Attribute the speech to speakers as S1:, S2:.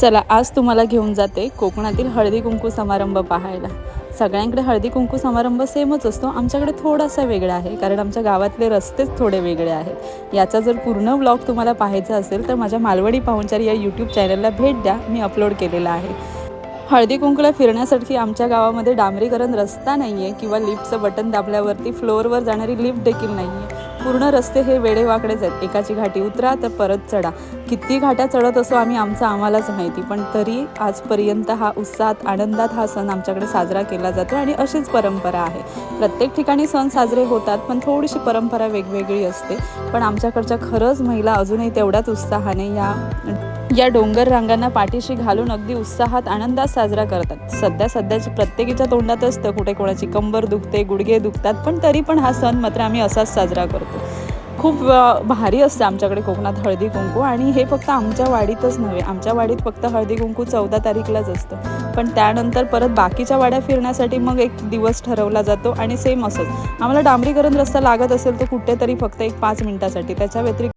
S1: चला आज तुम्हाला घेऊन जाते कोकणातील हळदी कुंकू समारंभ पाहायला. सगळ्यांकडे हळदी कुंकू समारंभ सेमच असतो. आमच्याकडे थोडासा वेगळा आहे कारण आमच्या गावातले रस्तेच थोडे वेगळे आहेत. याचा जर पूर्ण ब्लॉग तुम्हाला पाहायचा असेल तर माझ्या मालवणी पाहुणचार या यूट्यूब चॅनलला भेट द्या. मी अपलोड केलेला आहे. हळदी कुंकूला फिरण्यासाठी आमच्या गावामध्ये डांबरीकरण रस्ता नाही आहे किंवा लिफ्टचं बटन दाबल्यावरती फ्लोअरवर जाणारी लिफ्ट देखील नाही आहे पूर्ण रस्ते हे वेडेवाकडेच आहेत एकाची घाटी उतरा तर परत चढा. किती घाट्या चढत असो आम्ही आमचं आम्हालाच माहिती. पण तरी आजपर्यंत हा उत्साहात आनंदात हा सण आमच्याकडे साजरा केला जातो आणि अशीच परंपरा आहे. प्रत्येक ठिकाणी सण साजरे होतात पण थोडीशी परंपरा वेगवेगळी असते. पण आमच्याकडच्या खरंच महिला अजूनही तेवढ्याच उत्साहाने या या डोंगर रांगांना पाठीशी घालून अगदी उत्साहात आनंदात साजरा करतात. सध्या सध्याची प्रत्येकीच्या तोंडात असतं कुठे कोणाची कंबर दुखते गुडघे दुखतात पण तरी पण हा सण मात्र आम्ही असाच साजरा करतो. खूप भारी असतं आमच्याकडे कोकणात हळदी कुंकू आणि हे फक्त आमच्या वाडीतच नव्हे आमच्या वाडीत फक्त हळदी कुंकू चौदा तारीखलाच असतं. पण त्यानंतर परत बाकीच्या वाड्या फिरण्यासाठी मग एक दिवस ठरवला जातो आणि सेम असंच. आम्हाला डांबरीकरण रस्ता लागत असेल तर कुठेतरी फक्त एक पाच मिनिटासाठी. त्याच्या व्यतिरिक्त